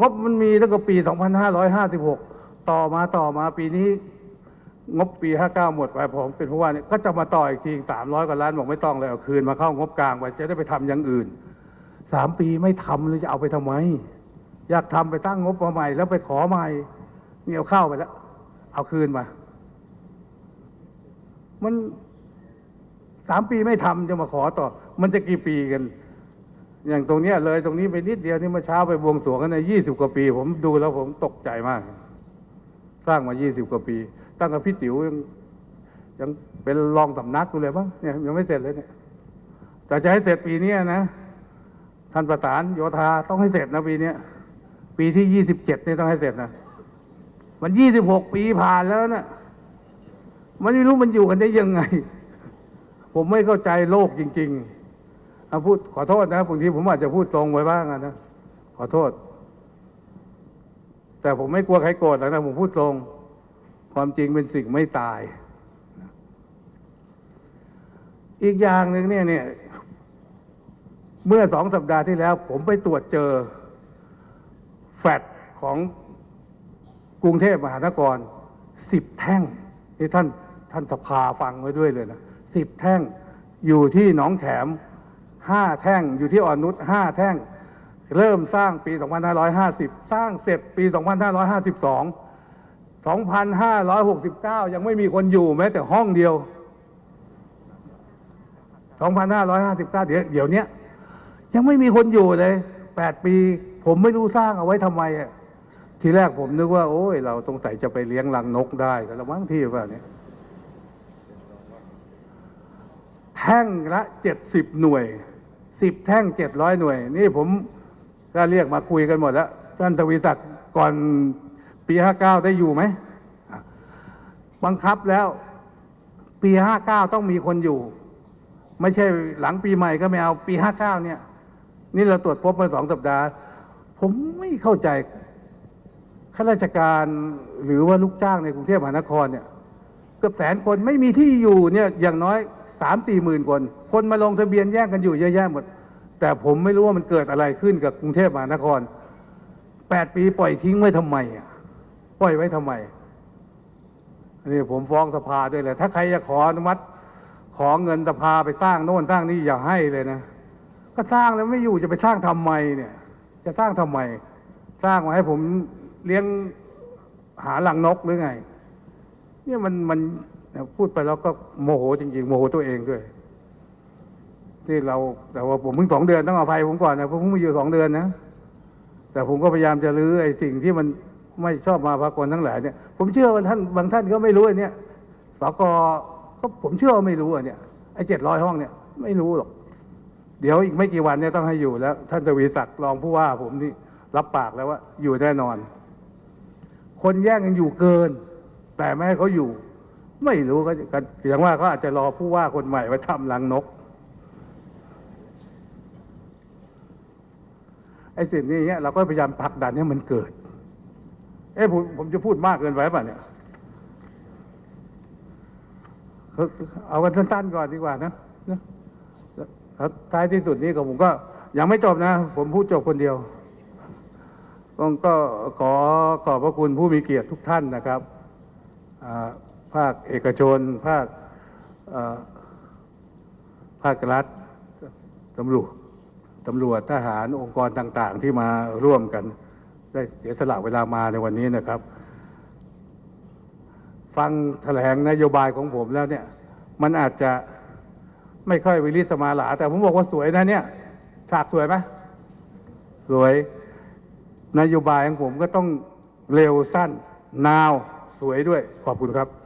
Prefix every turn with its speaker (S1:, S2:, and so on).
S1: งบมันมีตั้งแต่ปี 2556 ต่อมาต่อมาปีนี้ งบปี 59 หมดไปผมเป็นผู้ว่าเนี่ยก็จะมาต่ออีกที300 กว่าล้านบอกไม่ต้องเลยเอาคืนมาเข้างบกลางไปจะได้ไปทำอย่างอื่นสามปีไม่ทำเลยจะเอาไปทำไม อยากทำไปตั้งงบมาใหม่ แล้วไปขอใหม่เนี่เอาเข้าไปแล้ว เอาคืนมา มันสามปีไม่ทำจะมาขอต่อ มันจะกี่ปีกัน อย่างตรงเนี้ยเลยตรงนี้ไปนิดเดียวนี่เมื่อเช้าไปบวงสรวงกันในยี่สิบกว่าปี ผมดูแล้วผมตกใจมาก สร้างมายี่สิบกว่าปี ตั้งแต่พี่ติ๋วยังยังเป็นรองสำนักอยู่เลยมั้งเนี่ยยังไม่เสร็จเลยเนี่ยแต่จะให้เสร็จปีนี้นะท่านประสานโยธาต้องให้เสร็จนะปีนี้ปีที่ยี่สิบเจ็ดนี่ต้องให้เสร็จนะมันยี่สิบหกปีผ่านแล้วนะมันไม่รู้มันอยู่กันได้ยังไง ผมไม่เข้าใจโลกจริง ๆ เอาพูดขอโทษนะบางทีผมอาจจะพูดตรงไปบ้างนะขอโทษ แต่ผมไม่กลัวใครโกรธหรอกนะผมพูดตรง ความจริงเป็นสิ่งไม่ตาย อีกอย่างหนึ่งเนี่ยเนี่ยเมื่อสองสัปดาห์ที่แล้ว ผมไปตรวจเจอ แฟดของกรุงเทพมหานครสิบแท่งนี่ท่านท่านสภาฟังไว้ด้วยเลยนะสิบแท่งอยู่ที่หนองแขม ห้าแท่งอยู่ที่อ่อนนุชห้าแท่ง เริ่มสร้างปี 2550 สร้างเสร็จปี 2552 2,569 ยังไม่มีคนอยู่แม้แต่ห้องเดียว 2,559 เดี๋ยวเดี๋ยวนี้ยยังไม่มีคนอยู่เลย 8 ปี ผมไม่รู้สร้างเอาไว้ทำไมอะทีแรกผมนึกว่า โอ้ย เราสงสัยจะไปเลี้ยงรังนกได้กันละมั้งที่ว่าเนี่ยแท่งละ 70 หน่วย 10แท่ง700หน่วย นี่ผมก็เรียกมาคุยกันหมดแล้วท่านทวีศักดิ์ก่อนปี59ได้อยู่ไหมบังคับแล้ว ปี59ต้องมีคนอยู่ ไม่ใช่หลังปีใหม่ก็ไม่เอาปี59เนี่ย นี่เราตรวจพบมาสองสัปดาห์ ผมไม่เข้าใจข้าราชการหรือว่าลูกจ้างในกรุงเทพมหานครเนี่ย เกือบแสนคนไม่มีที่อยู่เนี่ยอย่างน้อยสามสี่หมื่นคน คนมาลงทะเบียนแย่งกันอยู่เยอะแยะหมด แต่ผมไม่รู้ว่ามันเกิดอะไรขึ้นกับกรุงเทพมหานครแปดปีปล่อยทิ้งไว้ทำไมอะปล่อยไว้ทำไมนนี่ผมฟ้องสภาด้วยเลยถ้าใครจะขออนุมัติขอเงินสภาไปสร้างโน่นสร้างนี่อย่าให้เลยนะก็สร้างแล้วไม่อยู่จะไปสร้างทำไมเนี่ย จะสร้างทำไม สร้างมาให้ผมเลี้ยงหาหลังนกหรือไง เนี่ยมันมันพูดไปแล้วก็โมโหจริง ๆ โมโหตัวเองด้วยที่เราแต่ว่าผมเพิ่งสองเดือนต้องอภัยผมก่อนนะผมเพิ่งมาอยู่สองเดือนนะแต่ผมก็พยายามจะรื้อไอ้สิ่งที่มันไม่ชอบมาพากลทั้งหลายเนี่ย ผมเชื่อว่าท่านบางท่านก็ไม่รู้ไอ้เนี่ยสกก็ผมเชื่อว่าไม่รู้อะเนี่ยไอ้เจ็ดร้อยห้องเนี่ยไม่รู้หรอก เดี๋ยวอีกไม่กี่วันเนี่ยต้องให้อยู่แล้ว ท่านทวีศักดิ์รองผู้ว่าผมนี่รับปากแล้วว่าอยู่แน่นอน คนแย่งกันอยู่เกิน แต่ไม่ให้เขาอยู่ ไม่รู้ก็อย่างว่าเขาอาจจะรอผู้ว่าคนใหม่ไว้ทำรังนกไอ้สิ่งนี้เนี้ยเราก็พยายามผลักดันให้มันเกิด เอ้ผมผมจะพูดมากเกินไปป่ะเนี่ยเอากันสั้นๆก่อนดีกว่านะนะแล้วท้ายที่สุดนี้ก็ผมก็ยังไม่จบนะ ผมพูดจบคนเดียวก็ก็ขอขอบพระคุณผู้มีเกียรติทุกท่านนะครับ ภาคเอกชน ภาคภาครัฐตำรวจตำรวจทหารองค์กรต่างๆ ที่มาร่วมกัน ได้เสียสละเวลามาในวันนี้นะครับ ฟังแถลงนโยบายของผมแล้วเนี่ย มันอาจจะไม่ค่อยวิริสมาหลา แต่ผมบอกว่าสวยนะเนี่ย ฉากสวยไหมสวยนโยบายของผมก็ต้องเร็วสั้นนาว สวยด้วยขอบคุณครับ